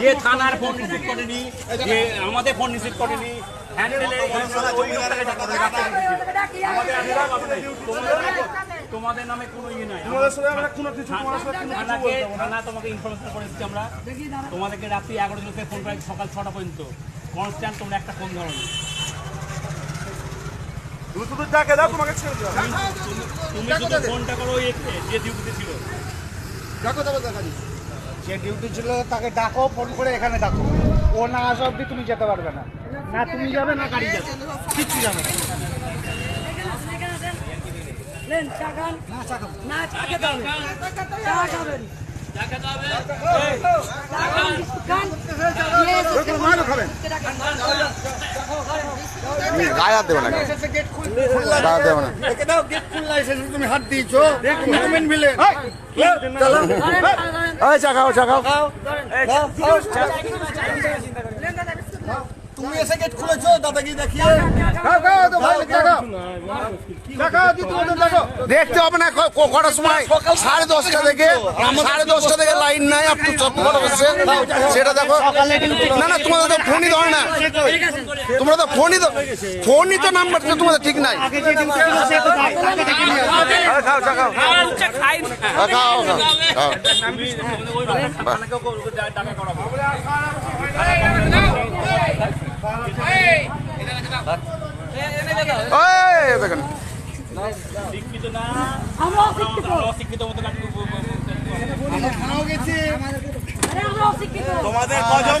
যে থানার phone receive করেনি যে আমাদের ফোন রিসিভ করেনি। তোমাদের- নামে কোনো ইয়ে নাই। থানা তোমাকে ইনফরমেশন করে দিচ্ছি আমরা। তোমাদেরকে রাত্রি এগারো থেকে ফোন করে সকাল ছটা পর্যন্ত। কনস্ট্যান্ট তোমরা একটা ফোন ধরো। তুমি শুধু ফোনটা করো যে ডিউটিতে ছিল। যে ডিউটি ছিল তাকে ডাকো ফোন করে এখানে ডাকো। ও না আসা অব্দি তুমি যেতে পারবে না। না তুমি যাবে না গাড়ি যাবে। কিচ্ছু যাবে না। গায়ে দেবে গায়ে দেবে তুমি হাত দিয়েছ। মিলে দেখতে হবে না কটার সময়? সাড়ে দশটা থেকে, সাড়ে দশটা থেকে লাইন নাই, আপনি হচ্ছে সেটা দেখো। না না, তোমাদের তো ফোনই ধরে না। তোমরা তো ফোনই ফোনই তো নাম্বার তোমাদের ঠিক নাই। খাও চা খাও। হ্যাঁ, খাও খাও খাও। এই দেখেন। শিক্ষিত না আমরা অশিক্ষিত মতো গেছি আরে আমরা তোমাদের কজন?